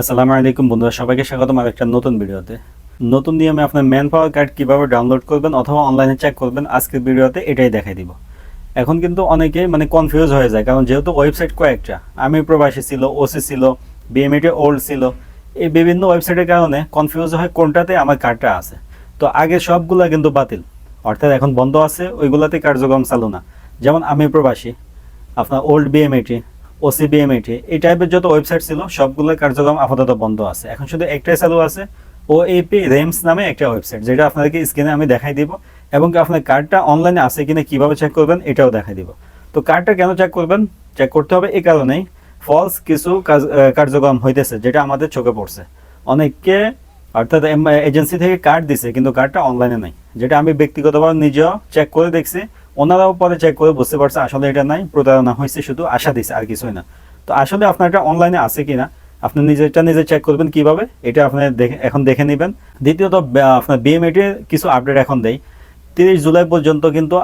আসসালামু আলাইকুম বন্ধুরা, সবাইকে স্বাগতম আর একটা নতুন ভিডিওতে। নতুন নিয়মে আপনার ম্যান পাওয়ার কার্ড কীভাবে ডাউনলোড করবেন অথবা অনলাইনে চেক করবেন, আজকের ভিডিওতে এটাই দেখাই দিব। এখন কিন্তু অনেকে মানে কনফিউজ হয়ে যায়, কারণ যেহেতু ওয়েবসাইট কয়েকটা, আমি প্রবাসী ছিল ওসি ছিল বিএমএটি ওল্ড ছিল, এই বিভিন্ন ওয়েবসাইটের কারণে কনফিউজ হয় কোনটাতে আমার কার্ডটা আছে। তো আগে সবগুলা কিন্তু বাতিল, অর্থাৎ এখন বন্ধ আছে, ওইগুলাতে কার্যক্রম চালু না। যেমন আমি প্রবাসী, আপনার ওল্ড বিএমএটি ওসি বিএমএটি এই টাইপের যত ওয়েবসাইট ছিল, সবগুলোর কার্যক্রম আপাতত বন্ধ আছে। এখন শুধু একটাই চালু আছে ও এপি রেমস নামে একটা ওয়েবসাইট যেটা আপনাদেরকে স্ক্রিনে আমি দেখাই দিব, এবং আপনার কার্ডটা অনলাইনে আছে কিনা, কীভাবে চেক করবেন, এটাও দেখাই দিব। তো কার্ডটা কেন চেক করবেন? চেক করতে হবে এই কারণেই ফলস কিছু কার্যক্রম হইতেছে, যেটা আমাদের চোখে পড়ছে। অনেককে, অর্থাৎ এজেন্সি থেকে কার্ড দিছে, কিন্তু কার্ডটা অনলাইনে নাই, যেটা আমি ব্যক্তিগতভাবে নিজেও চেক করে দেখছি ওনারাও পরে চেক করে বুঝতে পারছে আসলে এটা নাই, প্রতারণা হয়েছে শুধু আশা দিছে, আর কিছুই না। তো আসলে আপনার এটা অনলাইনে আছে কিনা, আপনি নিজেরটা নিজে চেক করবেন কীভাবে, এটা আপনি দেখে, এখন দেখে নেবেন। দ্বিতীয়ত আপনার বিএমএটি কিছু আপডেট এখন দেয় তিরিশ জুলাই পর্যন্ত কিন্তু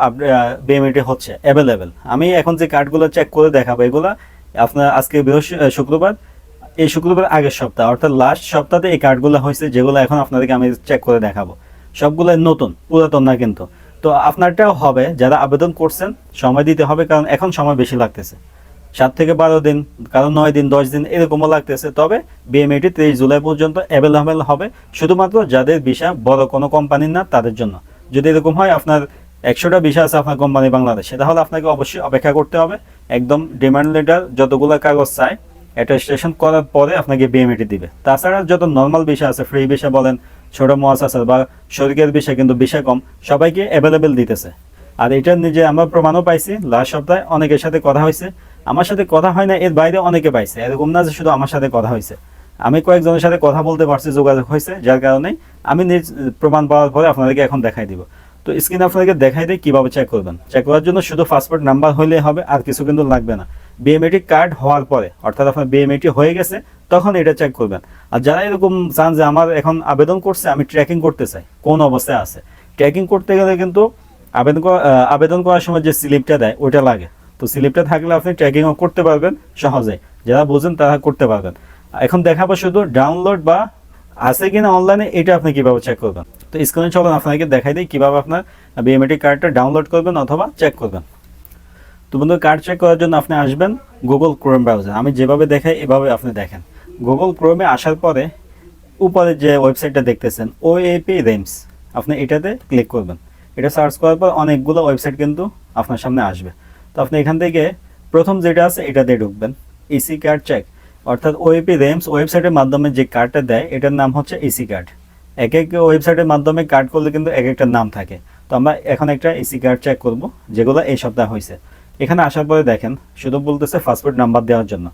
বিএমএটি হচ্ছে অ্যাভেলেবেল আমি এখন যে কার্ডগুলো চেক করে দেখাবো, এগুলো আপনার আজকে বৃহস্প- শুক্রবার, এই শুক্রবার আগের সপ্তাহ, অর্থাৎ লাস্ট সপ্তাহে এই কার্ডগুলো হয়েছে, যেগুলো এখন আপনাদেরকে আমি চেক করে দেখাবো। সবগুলো নতুন, পুরাতন না কিন্তু। তো আপনারটাও হবে, যারা আবেদন করছেন, সময় দিতে হবে কারণ এখন সময় বেশি লাগতেছে। সাত থেকে বারো দিন, কারণ নয় দিন, দশ দিন এরকমও লাগতেছে। তবে বিএমএটি তেইশ জুলাই পর্যন্ত অ্যাভেলেবেল হবে, শুধুমাত্র যাদের ভিসা বড় কোনো কোম্পানির না, তাদের জন্য। যদি এরকম হয়, আপনার একশোটা ভিসা আছে আপনার কোম্পানি বাংলাদেশে, তাহলে আপনাকে অবশ্যই অপেক্ষা করতে হবে। একদম ডিমান্ড লেটার যতগুলো কাগজ চায় অ্যাটেস্টেশন করার পরে আপনাকে বিএমএটি দিবে। তাছাড়া যত নর্মাল বিষয় আছে ফ্রি বিষয় বলেন ছোট মহাস আছে বা শরীরের বিষয় কিন্তু বিষয় কম, সবাইকে অ্যাভেলেবেল দিতেছে। আর এটা নিজে আমরা প্রমাণও পাইছি লাস্ট সপ্তাহে অনেকের সাথে কথা হয়েছে। আমার সাথে কথা হয় না, এর বাইরে অনেকে পাইছে। এরকম না যে শুধু আমার সাথে কথা হয়েছে। আমি কয়েকজনের সাথে কথা বলতে পারছি, যোগাযোগ হয়েছে, যার কারণে আমি নিজ প্রমাণ পাওয়ার পরে আপনাদেরকে এখন দেখাই দিব। তো স্ক্রিনে আপনাদেরকে দেখাই দিই, কীভাবে চেক করবেন। চেক করার জন্য শুধু পাসপোর্ট নাম্বার হলেই হবে, আর কিছু কিন্তু লাগবে না। বিএমএটি কার্ড হওয়ার পরে, অর্থাৎ আপনার বিএমএটি হয়ে গেছে তখন এটা চেক করবেন। আর যারা এরকম চান যে আমার এখন আবেদন করছে, আমি ট্র্যাকিং করতে চাই, কোন অবস্থায় আছে। ট্র্যাকিং করতে গেলে কিন্তু আবেদন আবেদন করার সময় যে স্লিপটা দেয়, ওইটা লাগে। তো স্লিপটা থাকলে আপনি ট্র্যাকিংও করতে পারবেন সহজে। যারা বোঝেন তারা করতে পারবেন। এখন দেখাবো শুধু ডাউনলোড বা আছে কিনা অনলাইনে এটা আপনি কীভাবে চেক করবেন। তো স্ক্রিনে চলুন, আপনাকে দেখাই দিই কীভাবে আপনার বিএমএটি কার্ডটা ডাউনলোড করবেন অথবা চেক করবেন। তো বন্ধু কার্ড চেক করার জন্য আপনি আসবেন গুগল ক্রোম ব্রাউজার আমি যেভাবে দেখাই, এভাবে আপনি দেখেন। গুগল ক্রোমে আসার পরে উপরে যে ওয়েবসাইটটা দেখতেছেন ও এপি রেমস আপনি এটাতে ক্লিক করবেন। এটা সার্চ করার পর অনেকগুলো ওয়েবসাইট কিন্তু আপনার সামনে আসবে। তো আপনি এখান থেকে প্রথম যেটা আছে, এটাতে ঢুকবেন। ইসি কার্ড চেক অর্থাৎ ওএপি রেমস ওয়েবসাইটের মাধ্যমে যে কার্ডটা দেয়, এটার নাম হচ্ছে ইসি কার্ড এক এক ওয়েবসাইটের মাধ্যমে কার্ড করলে কিন্তু এক একটা নাম থাকে। তো আমরা এখন একটা ইসি কার্ড চেক করব, যেগুলো এই সপ্তাহে হয়েছে এখানে আসার পরে দেখেন, শুধু বলতেছে পাসপোর্ট নাম্বার দেওয়ার জন্য।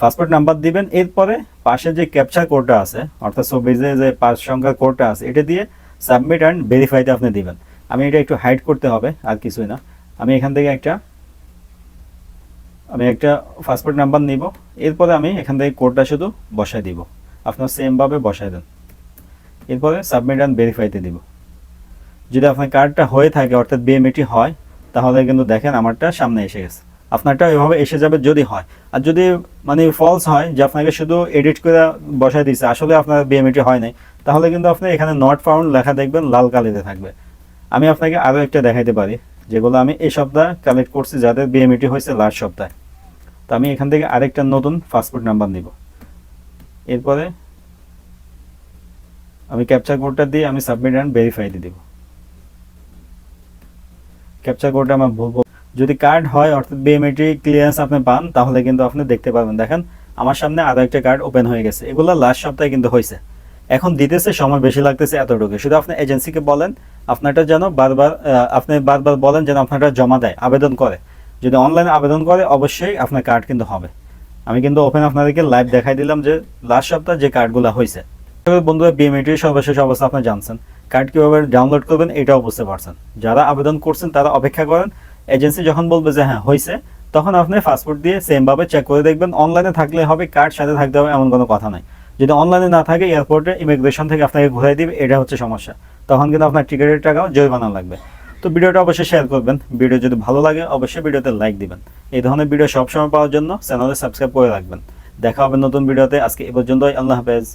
পাসপোর্ট নাম্বার দিবেন, এরপরে পাশে যে ক্যাপচার কোডটা আছে, অর্থাৎ ছবিতে যে পাঁচ সংখ্যার কোডটা আছে, এটা দিয়ে সাবমিট অ্যান্ড ভেরিফাইতে আপনি দিবেন। আমি এটা একটু হাইড করতে হবে, আর কিছুই না। আমি এখান থেকে একটা আমি একটা পাসপোর্ট নাম্বার নিব, এরপরে আমি এখান থেকে কোডটা শুধু বসাই দিব। আপনার সেমভাবে বসাই দেন। এরপরে সাবমিট অ্যান্ড ভেরিফাইতে দিব। যদি আপনার কার্ডটা হয়ে থাকে, অর্থাৎ বিএমএটি হয়, তাহলে কিন্তু দেখেন আমারটা সামনে এসে গেছে। আপনারটা এভাবে এসে যাবে যদি হয়। আর যদি মানে ফলস হয়, যে আপনাকে শুধু এডিট করে বসাই দিয়েছে, আসলে আপনার বিএমএটি হয় নাই, তাহলে কিন্তু আপনি এখানে নট ফাউন্ড লেখা দেখবেন, লাল কালিতে থাকবে। আমি আপনাকে আরও একটা দেখাইতে পারি, যেগুলো আমি এই সপ্তাহ কালেক্ট করছি যাদের বিএমএটি হয়েছে লাস্ট সপ্তাহে। তো আমি এখান থেকে আরেকটা নতুন পাসপোর্ট নাম্বার নিব। এরপরে আমি ক্যাপচার কোডটা দিয়ে আমি সাবমিট অ্যান্ড ভেরিফাই দিয়ে দিব। ক্যাপচার কোডটা আমার ভুলবো যদি কার্ড হয়, অর্থাৎ বিএমএটি ক্লিয়ারেন্স আপনি পান, তাহলে কিন্তু আপনি দেখতে পাবেন দেখেন, আমার সামনে আরও একটা কার্ড ওপেন হয়ে গেছে। এগুলো লাস্ট সপ্তাহে কিন্তু হয়েছে এখন দিতেছে, সময় বেশি লাগতেছে এতটুকু। শুধু আপনি এজেন্সিকে বলেন, আপনারটা যেন বারবার আপনি বারবার বলেন যেন আপনারটা জমা দেয়, আবেদন করে। যদি অনলাইনে আবেদন করে, অবশ্যই আপনার কার্ড কিন্তু হবে। আমি কিন্তু ওপেন আপনাদেরকে লাইভ দেখাই দিলাম যে লাস্ট সপ্তাহে যে কার্ডগুলো হয়েছে বন্ধুরা বিএমএটির সর্বশেষ অবস্থা আপনি জানছেন। কার্ড কীভাবে ডাউনলোড করবেন, এটাও বুঝতে পারছেন। যারা আবেদন করছেন, তারা অপেক্ষা করেন এজেন্সি যখন বলবে যে হ্যাঁ হয়েছে তখন আপনি পাসপোর্ট দিয়ে সেমভাবে চেক করে দেখবেন অনলাইনে থাকলে হবে কার্ড সাথে থাকতে হবে এমন কোনো কথা নাই। যদি অনলাইনে না থাকে এয়ারপোর্টে ইমিগ্রেশন থেকে আপনাকে ঘুরাই দিবে, এটা হচ্ছে সমস্যা। তখন কিন্তু আপনার টিকিটের টাকাও জরিমানা লাগবে। তো ভিডিওটা অবশ্যই শেয়ার করবেন। ভিডিও যদি ভালো লাগে, অবশ্যই ভিডিওতে লাইক দিবেন। এই ধরনের ভিডিও সবসময় পাওয়ার জন্য চ্যানেলে সাবস্ক্রাইব করে রাখবেন। দেখা হবে নতুন ভিডিওতে। আজকে এ পর্যন্তই। আল্লাহ হাফেজ।